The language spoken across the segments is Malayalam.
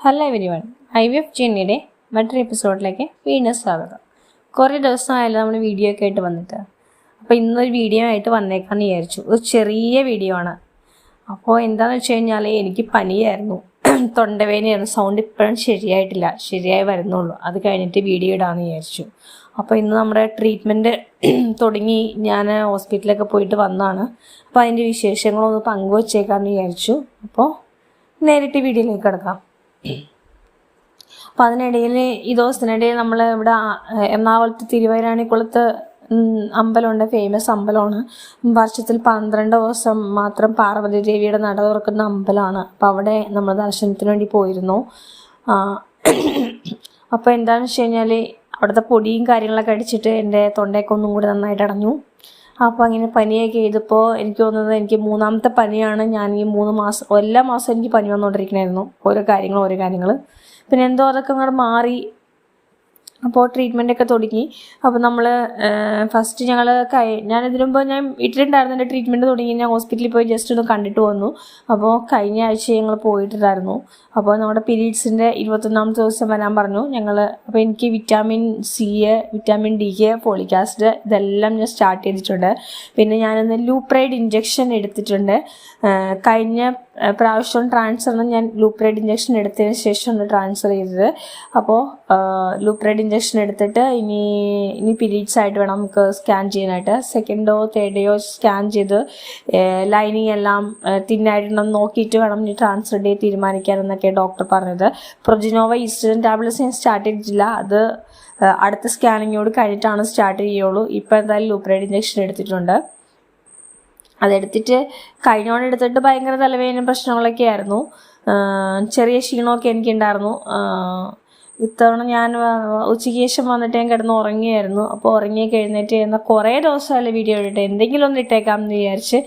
Hello everyone I V F ജിന്നിയുടെ മറ്റൊരു എപ്പിസോഡിലേക്ക് വീണ്ടും സ്വാഗതം. കുറേ ദിവസമായല്ലോ നമ്മൾ വീഡിയോ ഒക്കെ ആയിട്ട് വന്നിട്ട്. അപ്പോൾ ഇന്നൊരു വീഡിയോ ആയിട്ട് വന്നേക്കാന്ന് വിചാരിച്ചു. ഒരു ചെറിയ വീഡിയോ ആണ്. അപ്പോൾ എന്താണെന്ന് വെച്ച് കഴിഞ്ഞാൽ എനിക്ക് പനിയായിരുന്നു. തൊണ്ടവേദനയായിരുന്നു. സൗണ്ട് ഇപ്പോഴും ശരിയായിട്ടില്ല. ശരിയായി വരുന്നുള്ളൂ. അത് കഴിഞ്ഞിട്ട് വീഡിയോ ഇടാമെന്ന് വിചാരിച്ചു. അപ്പോൾ ഇന്ന് നമ്മുടെ ട്രീറ്റ്മെന്റ് തുടങ്ങി ഞാൻ ഹോസ്പിറ്റലിലൊക്കെ പോയിട്ട് വന്നതാണ് അപ്പോൾ അതിന്റെ വിശേഷങ്ങളൊന്ന് പങ്കുവച്ചേക്കാമെന്ന് വിചാരിച്ചു. അപ്പോൾ നേരിട്ട് വീഡിയോയിലേക്ക് കിടക്കാം. അപ്പം അതിനിടയിൽ ഈ ദിവസത്തിനിടയിൽ നമ്മൾ ഇവിടെ എറണാകുളത്ത് തിരുവൈരാണിക്കുളത്ത് അമ്പലമുണ്ട്. ഫേമസ് അമ്പലമാണ്. വർഷത്തിൽ പന്ത്രണ്ട് ദിവസം മാത്രം പാർവതി ദേവിയുടെ നട തുറക്കുന്ന അമ്പലമാണ്. അപ്പം അവിടെ നമ്മൾ ദർശനത്തിന് വേണ്ടി പോയിരുന്നു. ആ, അപ്പോൾ എന്താണെന്ന് വെച്ച് കഴിഞ്ഞാൽ അവിടുത്തെ പൊടിയും കാര്യങ്ങളൊക്കെ അടിച്ചിട്ട് എന്റെ തൊണ്ടയൊക്കെ ഒന്നും കൂടി നന്നായിട്ട് അടഞ്ഞു. അപ്പോൾ അങ്ങനെ പനിയൊക്കെ ചെയ്തപ്പോൾ എനിക്ക് തോന്നുന്നത് എനിക്ക് മൂന്നാമത്തെ പനിയാണ്. ഞാൻ ഈ മൂന്ന് മാസം എല്ലാ മാസവും എനിക്ക് പനി വന്നുകൊണ്ടിരിക്കണമായിരുന്നു ഓരോ കാര്യങ്ങൾ ഓരോ കാര്യങ്ങൾ പിന്നെ എന്തോ അതൊക്കെ അങ്ങോട്ട് മാറി. അപ്പോൾ ട്രീറ്റ്മെന്റ് ഒക്കെ തുടങ്ങി. അപ്പോൾ നമ്മൾ ഫസ്റ്റ് ഞങ്ങൾ കൈ ഞാൻ ഇതിനു മുമ്പ് ഞാൻ ഇട്ടിട്ടുണ്ടായിരുന്നു എന്റെ ട്രീറ്റ്മെന്റ് തുടങ്ങി. ഞാൻ ഹോസ്പിറ്റലിൽ പോയി ജസ്റ്റ് ഒന്ന് കണ്ടിട്ട് വന്നു. അപ്പോൾ കഴിഞ്ഞ ആഴ്ച ഞങ്ങൾ പോയിട്ടുണ്ടായിരുന്നു അപ്പോൾ നമ്മുടെ പീരീഡ്സിന്റെ ഇരുപത്തൊന്നാമത്തെ ദിവസം വരാൻ പറഞ്ഞു. ഞങ്ങൾ അപ്പോൾ എനിക്ക് vitamin C vitamin D folic acid ഇതെല്ലാം ഞാൻ സ്റ്റാർട്ട് ചെയ്തിട്ടുണ്ട്. പിന്നെ ഞാനിന്ന് ലൂപ്രൈഡ് ഇഞ്ചക്ഷൻ എടുത്തിട്ടുണ്ട്. കഴിഞ്ഞ പ്രാവശ്യം ട്രാൻസ്ഫറിന് ഞാൻ ലൂപ്രൈഡ് ഇഞ്ചക്ഷൻ എടുത്തതിന് ശേഷമാണ് ട്രാൻസ്ഫർ ചെയ്തത്. അപ്പോൾ ലൂപ്രൈഡ് ഇഞ്ചക്ഷൻ എടുത്തിട്ട് ഇനി ഇനി പിരീഡ്സ് ആയിട്ട് വേണം നമുക്ക് സ്കാൻ ചെയ്യാനായിട്ട്. സെക്കൻഡോ തേർഡോ സ്കാൻ ചെയ്ത് ലൈനിങ് എല്ലാം തിന്നായിട്ടുണ്ടെന്ന് നോക്കിയിട്ട് വേണം ഇനി ട്രാൻസ്ഫർ ഡേ തീരുമാനിക്കാനെന്നൊക്കെ ഡോക്ടർ പറഞ്ഞത്. പ്രൊജിനോവ ഈസ്റ്റേൺ ടാബ്ലറ്റ്സ് ഞാൻ സ്റ്റാർട്ട് ചെയ്തിട്ടില്ല. അത് അടുത്ത സ്കാനിങ്ങോട് കഴിഞ്ഞിട്ടാണ് സ്റ്റാർട്ട് ചെയ്യുള്ളൂ. ഇപ്പോൾ എന്തായാലും ലൂപ്രൈഡ് ഇഞ്ചക്ഷൻ എടുത്തിട്ടുണ്ട്. അതെടുത്തിട്ട് കഴിഞ്ഞോണ്ട് എടുത്തിട്ട് ഭയങ്കര തലവേദന പ്രശ്നങ്ങളൊക്കെ ആയിരുന്നു ചെറിയ ക്ഷീണമൊക്കെ എനിക്കുണ്ടായിരുന്നു. ഇത്തവണ ഞാൻ ഉച്ചയ്ക്ക് ശേഷം വന്നിട്ട് ഞാൻ കിടന്ന് ഉറങ്ങിയായിരുന്നു. അപ്പോൾ ഉറങ്ങി കഴിഞ്ഞിട്ട് എന്നാൽ കുറേ ദിവസമല്ലേ വീഡിയോ ഇട്ടിട്ട് എന്തെങ്കിലും ഒന്ന് ഇട്ടേക്കാം എന്ന് വിചാരിച്ച്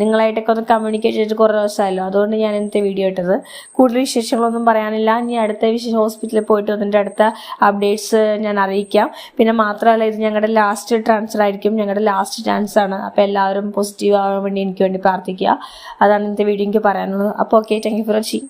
നിങ്ങളായിട്ടൊക്കെ ഒന്ന് കമ്മ്യൂണിക്കേറ്റ് ചെയ്തിട്ട് കുറേ ദിവസമല്ലോ അതുകൊണ്ട് ഞാൻ ഇന്നത്തെ വീഡിയോ ഇട്ടത്. കൂടുതൽ വിശേഷങ്ങളൊന്നും പറയാനില്ല. ഇനി അടുത്ത വിശേഷം ഹോസ്പിറ്റലിൽ പോയിട്ട് വന്നിട്ട് അടുത്ത അപ്ഡേറ്റ്സ് ഞാൻ അറിയിക്കാം. പിന്നെ മാത്രമല്ല ഇത് ഞങ്ങളുടെ ലാസ്റ്റ് ട്രാൻസ്ഫർ ആയിരിക്കും. ഞങ്ങളുടെ ലാസ്റ്റ് ചാൻസ് ആണ്. അപ്പോൾ എല്ലാവരും പോസിറ്റീവ് ആവാൻ വേണ്ടി എനിക്ക് വേണ്ടി പ്രാർത്ഥിക്കുക. അതാണ് ഇന്നത്തെ വീഡിയോ എനിക്ക് പറയാനുള്ളത്. അപ്പോൾ okay thank you for watching